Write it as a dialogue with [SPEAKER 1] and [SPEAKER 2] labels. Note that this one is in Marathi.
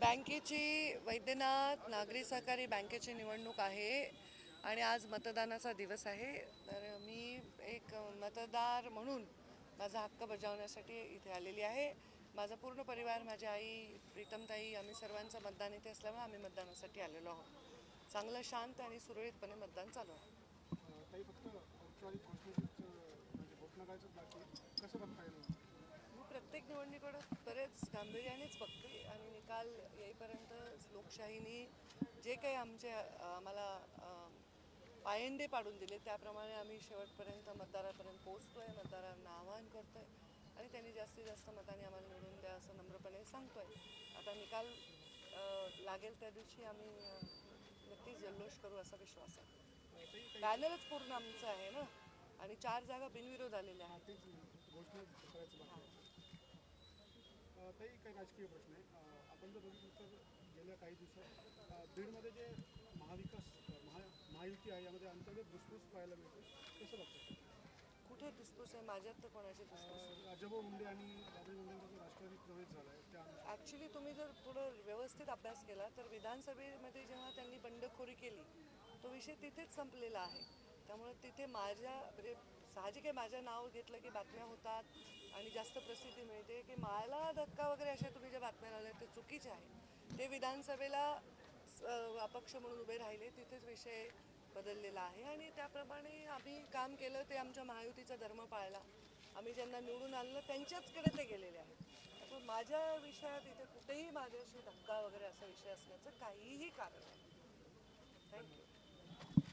[SPEAKER 1] बँकेची वैद्यनाथ नागरी सहकारी बँकेची निवडणूक आहे आणि आज मतदानाचा दिवस आहे. तर मी एक मतदार म्हणून माझा हक्क बजावण्यासाठी इथे आलेली आहे. माझा पूर्ण परिवार माझी आई प्रीतमताई आम्ही सर्वांचं मतदान इथे असल्यामुळे आम्ही मतदानासाठी आलेलो आहोत. चांगलं शांत आणि सुरळीतपणे मतदान चालू आहे. निवडणुकीकडे बरेच गांभीर्यानेच बघते. आणि निकाल येईपर्यंत लोकशाहीने जे काही आमचे आम्हाला पायंडे पाडून दिले त्याप्रमाणे आम्ही शेवटपर्यंत मतदारापर्यंत पोहोचतोय मतदारांना आवाहन करतोय. आणि त्यांनी जास्तीत जास्त मताने आम्हाला निवडून द्या असं नम्रपणे सांगतोय. आता निकाल लागेल त्या दिवशी आम्ही नक्कीच जल्लोष करू असा विश्वास आहे.
[SPEAKER 2] अं,
[SPEAKER 1] पॅनलच पूर्ण आमचं आहे ना? आणि चार जागा बिनविरोध आलेल्या आहेत.
[SPEAKER 2] ताई काही राजकीय प्रश्न आहे. आपण जर बघितलं तर गेल्या काही दिवसात बीडमध्ये जे महाविकास महा महायुती आहे यामध्ये अंतर्गत धुसफूस पाहायला मिळते. कसं बघतं
[SPEAKER 1] कुठे धुसफूस आहे? माझ्यात तर कोणाची?
[SPEAKER 2] अं, राजाभाऊ मुंडे आणि बाबरी मुंडेंचा जो राष्ट्रवादी प्रवेश झाला आहे त्या
[SPEAKER 1] ॲक्च्युली तुम्ही जर थोडं व्यवस्थित अभ्यास केला तर विधानसभेमध्ये जेव्हा त्यांनी बंडखोरी केली तो विषय तिथेच संपलेला आहे. त्यामुळे तिथे माझ्या म्हणजे साहजिक आहे माझं नाव घेतलं की बातम्या होतात आणि जास्त प्रसिद्धी मिळते की मला धक्का वगैरे अशा तुम्ही ज्या बातम्या लावल्या ते चुकीचे आहे. ते विधानसभेला अपक्ष म्हणून उभे राहिले तिथेच विषय बदललेला आहे आणि त्याप्रमाणे आम्ही काम केलं ते आमच्या महायुतीचा धर्म पाळला. आम्ही ज्यांना निवडून आणलं त्यांच्याचकडे ते गेलेले आहेत. तर माझ्या विषयात इथे कुठेही माझ्याशी धक्का वगैरे असा विषय असण्याचं काहीही कारण नाही. थँक्यू